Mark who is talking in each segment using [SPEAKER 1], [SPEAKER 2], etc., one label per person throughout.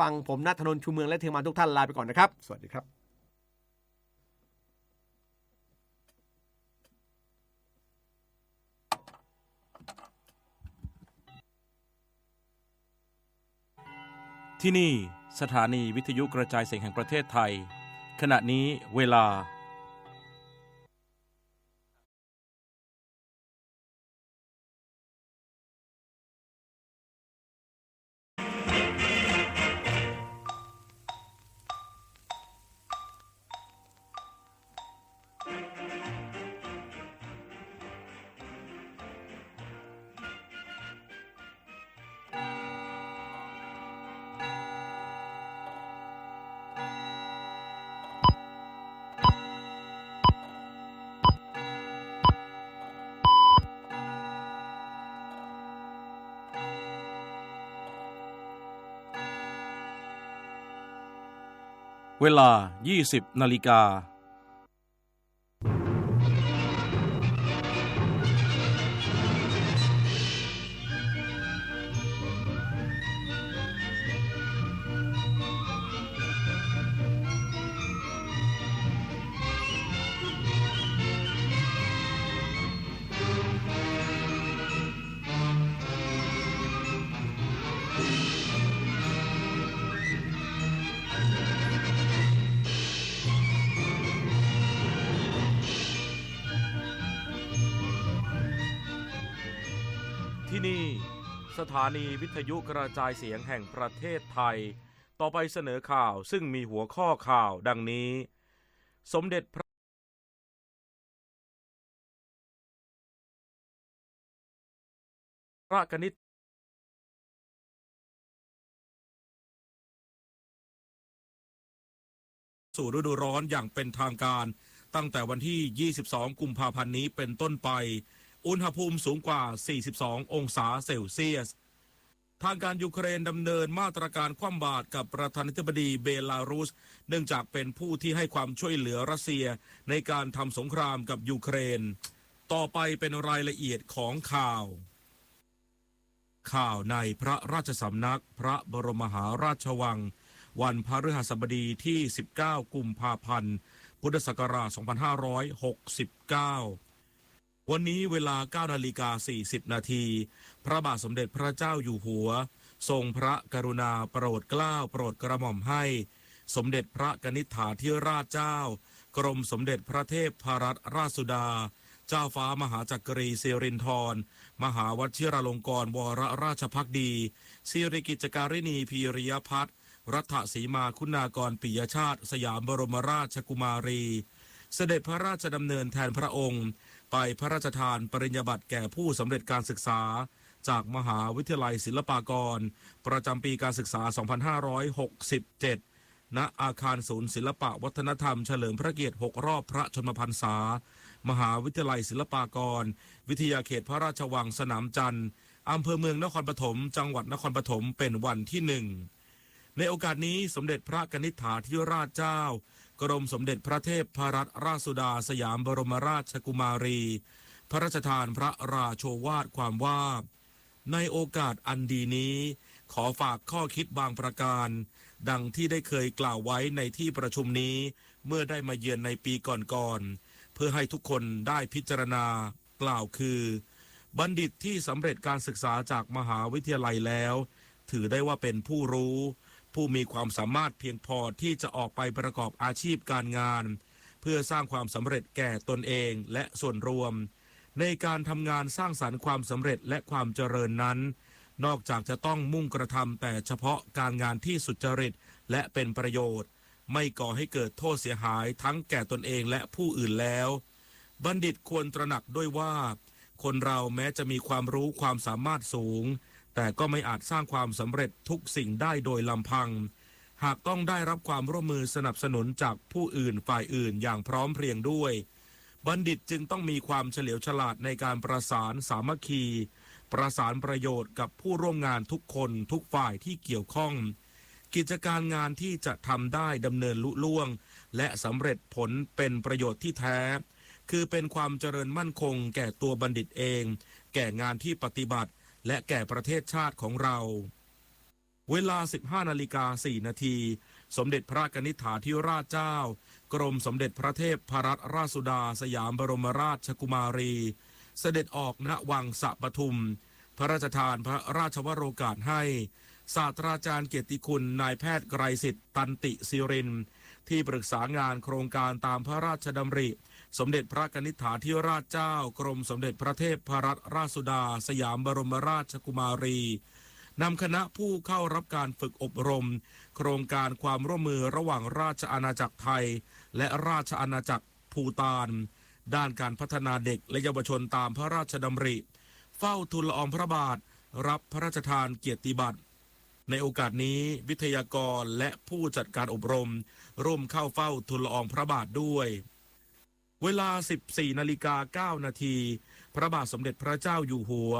[SPEAKER 1] ฟังผมนัทนนชูเมืองและเทมงานทุกท่านลาไปก่อนนะครับ สวัสดีครับ
[SPEAKER 2] ที่นี่สถานีวิทยุกระจายเสียงแห่งประเทศไทย ขณะนี้เวลา เวลา 20นาฬิกา ที่นี่ สถานีวิทยุกระจายเสียงแห่งประเทศไทย ต่อไปเสนอข่าวซึ่งมีหัวข้อข่าวดังนี้ สมเด็จพระพระกนิษฐ์สู่ฤดูร้อนอย่างเป็นทางการ ตั้งแต่วันที่ 22 กุมภาพันธ์นี้เป็นต้นไป อุณหภูมิสูงกว่า 42 องศาเซลเซียส ทางการยูเครนดำเนินมาตรการคว่ำบาตรกับประธานาธิบดีเบลารุส เนื่องจากเป็นผู้ที่ให้ความช่วยเหลือรัสเซียในการทำสงครามกับยูเครน ต่อไปเป็นรายละเอียดของข่าว ข่าวในพระราชสำนักพระบรมหาราชวัง วันพฤหัสบดีที่ 19 กุมภาพันธ์ พุทธศักราช 2569 วันนี้เวลา9นาฬิกา40 นาที พระบาทสมเด็จพระเจ้าอยู่หัว ทรงพระกรุณาโปรดเกล้าโปรดกระหม่อมให้ สมเด็จพระกนิษฐาธิราชเจ้า กรมสมเด็จพระเทพพรัตนราชสุดา เจ้าฟ้ามหาจักรีสิรินธรมหาวชิราลงกรณ์วรราชพักดีสิริกิจการินีพีริยพัฒนรัฐสีมาคุณากรปิยชาติ สยามบรมราชกุมารี เสด็จพระราชดำเนินแทนพระองค์ ไปพระราชทานปริญญาบัตรแก่ผู้สำเร็จการศึกษา จากมหาวิทยาลัยศิลปากร ประจำปีการศึกษา 2567 ณ อาคารศูนย์ศิลปะวัฒนธรรมเฉลิมพระเกียรติ 6 รอบพระชนมพรรษา มหาวิทยาลัยศิลปากร วิทยาเขตพระราชวังสนามจันทร์อำเภอเมืองนครปฐม จังหวัดนครปฐม เป็นวันที่หนึ่งในโอกาสนี้สมเด็จพระกนิษฐาธิราชเจ้า กรมสมเด็จพระเทพพรัตนราชสุดาสยามบรมราชกุมารี พระราชทานพระราโชวาทความว่า ในโอกาสอันดีนี้ ขอฝากข้อคิดบางประการ ดังที่ได้เคยกล่าวไว้ในที่ประชุมนี้เมื่อได้มาเยือนในปีก่อนๆเพื่อให้ทุกคนได้พิจารณา กล่าวคือ บัณฑิตที่สำเร็จการศึกษาจากมหาวิทยาลัยแล้ว ถือได้ว่าเป็นผู้รู้ ผู้มีความสามารถเพียงพอที่จะออกไปประกอบอาชีพการงาน เพื่อสร้างความสำเร็จแก่ตนเองและส่วนรวม ในการทำงานสร้างสรรค์ความสำเร็จและความเจริญนั้น นอกจากจะต้องมุ่งกระทำแต่เฉพาะการงานที่สุจริตและเป็นประโยชน์ ไม่ก่อให้เกิดโทษเสียหายทั้งแก่ตนเองและผู้อื่นแล้ว บัณฑิตควรตระหนักด้วยว่า คนเราแม้จะมีความรู้ความสามารถสูง แต่ก็ไม่อาจสร้างความสำเร็จทุกสิ่งได้โดยลำพัง หากต้องได้รับความร่วมมือสนับสนุนจากผู้อื่นฝ่ายอื่นอย่างพร้อมเพรียงด้วย บัณฑิตจึงต้องมีความเฉลียวฉลาดในการประสานสามัคคี ประสานประโยชน์กับผู้ร่วมงานทุกคนทุกฝ่ายที่เกี่ยวข้อง กิจการงานที่จะทำได้ดำเนินลุล่วง และสำเร็จผลเป็นประโยชน์ที่แท้ คือเป็นความเจริญมั่นคงแก่ตัวบัณฑิตเอง แก่งานที่ปฏิบัติ และแก่ประเทศชาติของเรา เวลา 15นาฬิกา4นาที สมเด็จพระกนิษฐาธิราชเจ้า กรมสมเด็จพระเทพพรัตนราชสุดาสยามบรมราชกุมารี เสด็จออกณวังสะปทุม พระราชทานพระราชวโรกาสให้ ศาสตราจารย์เกียรติคุณนายแพทย์ไกรสิทธิ์ตันติศิริน ที่ปรึกษางานโครงการตามพระราชดำริ สมเด็จพระกนิษฐาธิราชเจ้า กรมสมเด็จพระเทพพรัตนราชสุดา สยามบรมราชกุมารีนำคณะผู้เข้ารับการฝึกอบรม โครงการความร่วมมือระหว่างราชอาณาจักรไทย และราชอาณาจักรภูตาน ด้านการพัฒนาเด็กและเยาวชนตามพระราชดำริ เฝ้าทูลละอองพระบาท รับพระราชทานเกียรติบัตรในโอกาสนี้วิทยากรและผู้จัดการอบรม ร่วมเข้าเฝ้าทูลละอองพระบาทด้วย เวลา 14นาฬิกา9นาที พระบาทสมเด็จพระเจ้าอยู่หัว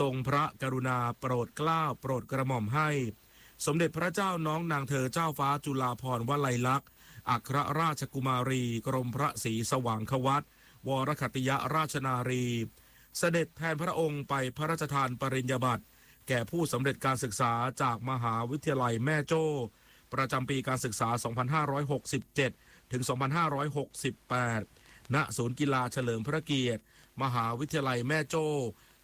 [SPEAKER 2] ทรงพระกรุณาโปรดเกล้าโปรดกระหม่อมให้ สมเด็จพระเจ้าน้องนางเธอเจ้าฟ้าจุฬาภรณ์วลัยลักษณ์ อัครราชกุมารี กรมพระศรีสว่างควัตวรคติยราชนารี เสด็จแทนพระองค์ไปพระราชทานปริญญาบัตรแก่ผู้สำเร็จการศึกษาจากมหาวิทยาลัยแม่โจ้ ประจำปีการศึกษา 2567 ถึง 2568 ณศูนย์กีฬาเฉลิมพระเกียรติ มหาวิทยาลัยแม่โจ้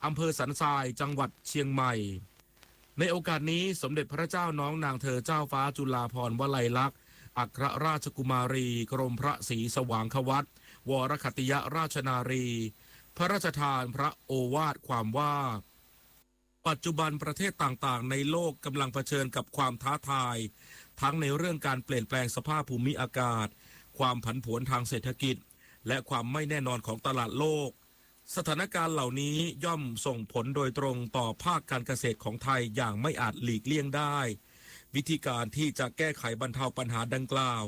[SPEAKER 2] อำเภอสันทรายจังหวัดเชียงใหม่ ในโอกาสนี้สมเด็จพระเจ้าน้องนางเธอเจ้าฟ้าจุฬาภรณ์วลัยลักษณ์อัครราชกุมารี กรมพระศรีสว่างควัตวรคติยราชนารี พระราชทานพระโอวาทความว่า ปัจจุบันประเทศต่างๆ ในโลกกำลังเผชิญกับความท้าทาย ทั้งในเรื่องการเปลี่ยนแปลงสภาพภูมิอากาศ ความผันผวนทางเศรษฐกิจ และความไม่แน่นอนของตลาดโลก สถานการณ์เหล่านี้ย่อมส่งผลโดยตรงต่อภาคการเกษตรของไทยอย่างไม่อาจหลีกเลี่ยงได้ วิธีการที่จะแก้ไขบรรเทาปัญหาดังกล่าว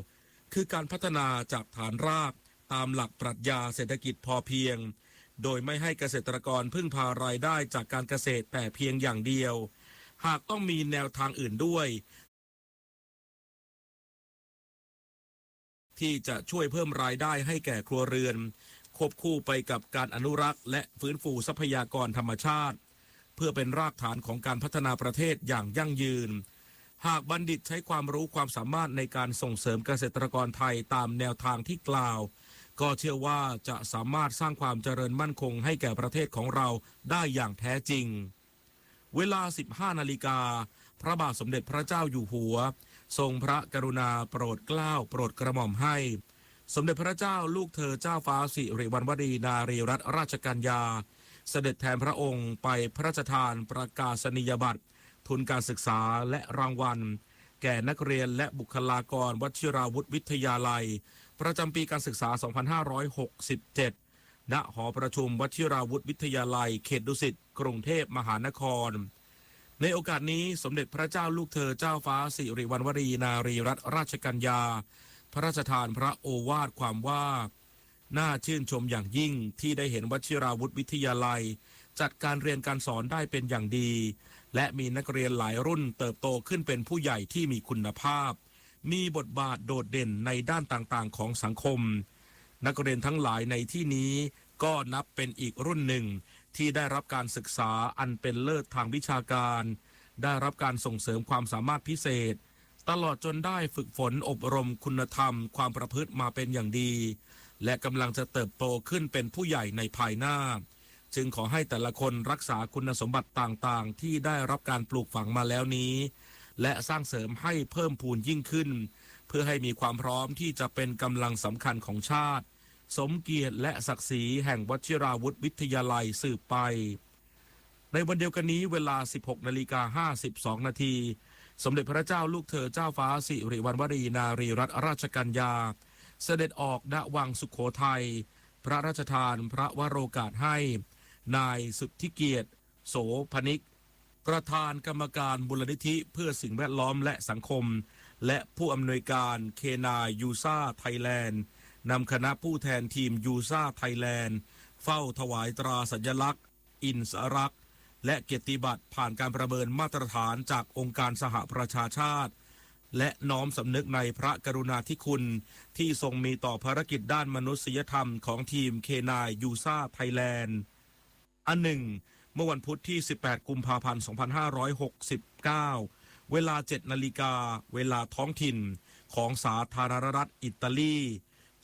[SPEAKER 2] คือการพัฒนาจากฐานรากตามหลักปรัชญาเศรษฐกิจพอเพียง โดยไม่ให้เกษตรกรพึ่งพารายได้จากการเกษตรแต่เพียงอย่างเดียว หากต้องมีแนวทางอื่นด้วย ที่จะช่วยเพิ่มรายได้ให้แก่ครัวเรือน ควบคู่ไปกับการอนุรักษ์ และฟื้นฟูทรัพยากรธรรมชาติ เพื่อเป็นรากฐานของการพัฒนาประเทศอย่างยั่งยืน หากบัณฑิตใช้ความรู้ความสามารถในการส่งเสริมเกษตรกรไทยตามแนวทางที่กล่าว ก็เชื่อว่าจะสามารถสร้างความเจริญมั่นคงให้แก่ประเทศของเราได้อย่างแท้จริง เวลา 15 นาฬิกาพระบาทสมเด็จพระเจ้าอยู่หัว ทรงพระกรุณาโปรดเกล้าโปรดกระหม่อมให้ สมเด็จพระเจ้าลูกเธอเจ้าฟ้าสิริวัณวดีนารีรัตนราชกัญญา เสด็จแทนพระองค์ไปพระราชทานประกาศนียบัตร ทุนการศึกษาและรางวัล แก่นักเรียนและบุคลากรวชิราวุธวิทยาลัย ประจำปีการศึกษา 2567 ณหอประชุมวชิราวุธวิทยาลัย เขตดุสิตกรุงเทพมหานคร ในโอกาสนี้สมเด็จพระเจ้าลูกเธอเจ้าฟ้าสิริวัณวรีนารีรัตนราชกัญญา พระราชทานพระโอวาทความว่า น่าชื่นชมอย่างยิ่งที่ได้เห็นวชิราวุธวิทยาลัย จัดการเรียนการสอนได้เป็นอย่างดี และมีนักเรียนหลายรุ่นเติบโตขึ้นเป็นผู้ใหญ่ที่มีคุณภาพ มีบทบาทโดดเด่นในด้านต่างๆ ของสังคม นักเรียนทั้งหลายในที่นี้ก็นับเป็นอีกรุ่นหนึ่ง ที่ได้รับการศึกษาอันเป็นเลิศทางวิชาการ ได้รับการส่งเสริมความสามารถพิเศษ ตลอดจนได้ฝึกฝนอบรมคุณธรรม ความประพฤติมาเป็นอย่างดี และกำลังจะเติบโตขึ้นเป็นผู้ใหญ่ในภายหน้า จึงขอให้แต่ละคนรักษาคุณสมบัติต่างๆ ที่ได้รับการปลูกฝังมาแล้วนี้ และสร้างเสริมให้เพิ่มพูนยิ่งขึ้น เพื่อให้มีความพร้อมที่จะเป็นกำลังสำคัญของชาติ สมเกียรติและศักดิ์ศรีแห่งวชิราวุธวิทยาลัยสืบไป ในวันเดียวกันนี้เวลา 16 นาฬิกา 52 นาที สมเด็จพระเจ้าลูกเธอเจ้าฟ้าสิริวัณวรีนารีรัตนราชกัญญา เสด็จออกณวังสุขโขทัย พระราชทานพระวโรกาสให้ นายสุทธิเกียรติ โสพนิกประธานกรรมการบุรณิธิเพื่อสิ่งแวดล้อมและสังคม และผู้อำนวยการเคนายยูซาไทยแลนด์ นำคณะผู้แทนทีมยูซาไทยแลนด์ เฝ้าถวายตราสัญลักษณ์ อินสรักษ์และเกียรติบัตรผ่านการประเมินมาตรฐานจากองค์การสหประชาชาติ และน้อมสำนึกในพระกรุณาธิคุณ ที่ทรงมีต่อภารกิจด้านมนุษยธรรมของทีมเคนายยูซาไทยแลนด์อันหนึ่ง เมื่อวันพุธที่ 18 กุมภาพันธ์ 2569 เวลา 7 นาฬิกา เวลาท้องถิ่นของสาธารณรัฐอิตาลี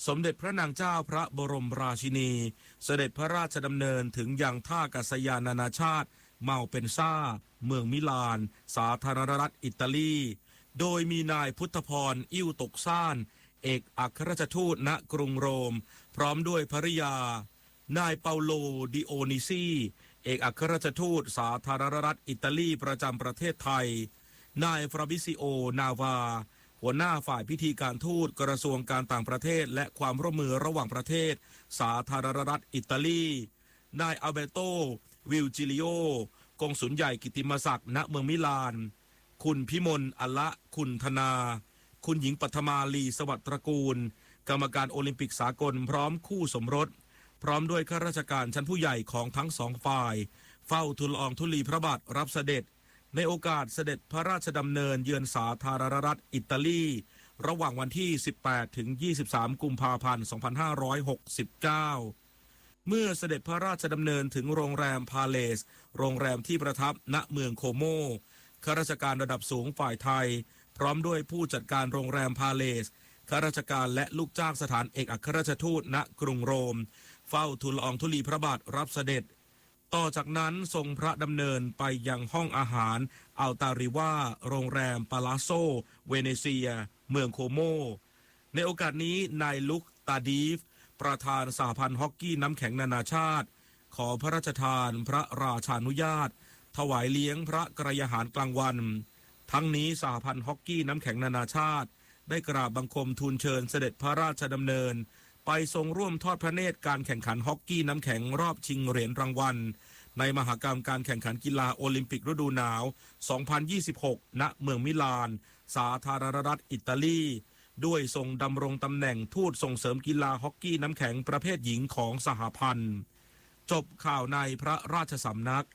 [SPEAKER 2] สมเด็จพระนางเจ้าพระบรมราชินี เสด็จพระราชดำเนินถึงยังท่ากาศยานนานาชาติ เมาเป็นซ่า เมืองมิลาน สาธารณรัฐอิตาลี โดยมีนายพุทธพรอิ่วตกซ่าน เอกอัครราชทูตณกรุงโรม พร้อมด้วยภริยา นายเปาโลดิโอนิซี เอกอัครราชทูต สาธารณรัฐอิตาลีประจำประเทศไทย นายฟราบิซิโอนาวา หัวหน้าฝ่ายพิธีการทูตกระทรวงการต่างประเทศ และความร่วมมือระหว่างประเทศ สาธารณรัฐอิตาลี นายอัลเบโต วิลจิลิโอกงสุลใหญ่กิติมศักดิ์ณเมืองมิลาน คุณพิมลอละคุณธนา คุณหญิงปัทมาลีสวัสดิ์ตระกูล กรรมการโอลิมปิกสากลพร้อมคู่สมรส พร้อมด้วยข้าราชการชั้นผู้ใหญ่ของทั้งสองฝ่าย เฝ้าทูลอองทุลีพระบาทรับเสด็จ ในโอกาสเสด็จพระราชดำเนินเยือนสาธารณรัฐอิตาลี ระหว่างวันที่ 18 ถึง 23 กุมภาพันธ์ 2569 เมื่อเสด็จพระราชดำเนินถึงโรงแรมพาเลส โรงแรมที่ประทับณเมืองโคโมข้าราชการระดับสูงฝ่ายไทย พร้อมด้วยผู้จัดการโรงแรมพาเลสข้าราชการและลูกจ้างสถานเอกอัครราชทูตณกรุงโรม เฝ้าทูลละอองธุลีพระบาทรับเสด็จ ต่อจากนั้นทรงพระดำเนินไปยังห้องอาหารอัลตาริวาโรงแรมปาลาโซ เวเนเซีย เมืองโคโม ในโอกาสนี้นายลุกตาดีฟ ประธานสหพันธ์ฮอกกี้น้ำแข็งนานาชาติ ขอพระราชทานพระราชานุญาต ถวายเลี้ยงพระกระยาหารกลางวัน ทั้งนี้สหพันธ์ฮอกกี้น้ำแข็งนานาชาติ ได้กราบบังคมทูลเชิญเสด็จพระราชดำเนิน ไปทรงร่วมทอดพระเนตรการแข่งขันฮอกกี้น้ำแข็งรอบชิงเหรียญรางวัล ในมหากรรมการแข่งขันกีฬาโอลิมปิกฤดูหนาว 2026 ณ เมืองมิลาน สาธารณรัฐอิตาลี ด้วยทรงดำรงตำแหน่งทูตส่งเสริมกีฬาฮอกกี้น้ำแข็งประเภทหญิงของสหพันธ์ จบข่าวในพระราชสำนัก